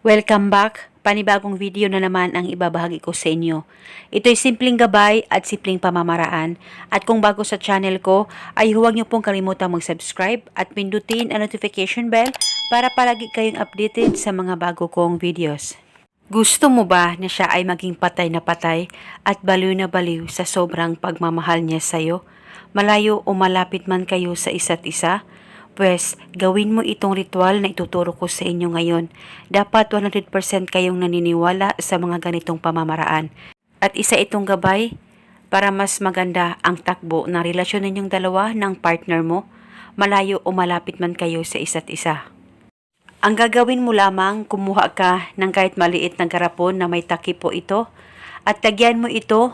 Welcome back! Panibagong video na naman ang ibabahagi ko sa inyo. Ito'y simpleng gabay at simpleng pamamaraan. At kung bago sa channel ko, ay huwag niyo pong kalimutang mag-subscribe at pindutin ang notification bell para palagi kayong updated sa mga bago kong videos. Gusto mo ba na siya ay maging patay na patay at baliw na baliw sa sobrang pagmamahal niya sa'yo? Malayo o malapit man kayo sa isa't isa? Pwes, gawin mo itong ritual na ituturo ko sa inyo ngayon. Dapat 100% kayong naniniwala sa mga ganitong pamamaraan. At isa itong gabay para mas maganda ang takbo ng relasyon ninyong dalawa ng partner mo, malayo o malapit man kayo sa isa't isa. Ang gagawin mo lamang, kumuha ka ng kahit maliit na garapon na may takip po ito at tagyan mo ito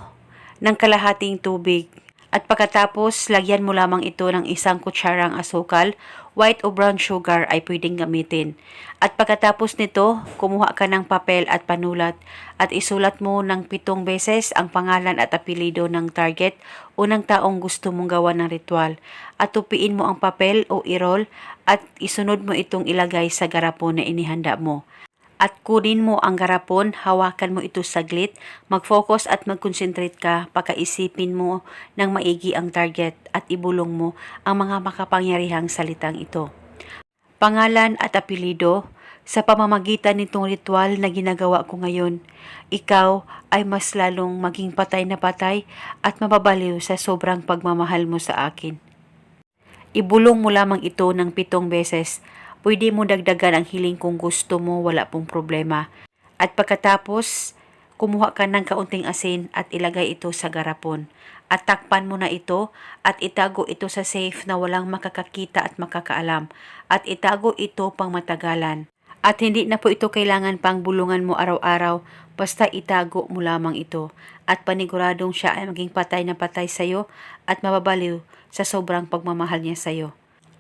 ng kalahating tubig. At pagkatapos, lagyan mo lamang ito ng isang kutsarang asukal, white o brown sugar ay pwedeng gamitin. At pagkatapos nito, kumuha ka ng papel at panulat at isulat mo ng pitong beses ang pangalan at apelido ng target o ng taong gusto mong gawa ng ritual. At tupiin mo ang papel o irol at isunod mo itong ilagay sa garapon na inihanda mo. At kunin mo ang garapon, hawakan mo ito saglit, mag-focus at mag-concentrate ka, pakaisipin mo ng maigi ang target at ibulong mo ang mga makapangyarihang salitang ito. Pangalan at apelido, sa pamamagitan nitong ritual na ginagawa ko ngayon, ikaw ay mas lalong maging patay na patay at mababaliw sa sobrang pagmamahal mo sa akin. Ibulong mo lamang ito ng pitong beses. Pwede mo dagdagan ang hiling kung gusto mo, wala pong problema. At pagkatapos, kumuha ka ng kaunting asin at ilagay ito sa garapon. At takpan mo na ito at itago ito sa safe na walang makakakita at makakaalam. At itago ito pang matagalan. At hindi na po ito kailangan pang bulungan mo araw-araw, basta itago mo lamang ito. At paniguradong siya ay maging patay na patay sa'yo at mababaliw sa sobrang pagmamahal niya sa'yo.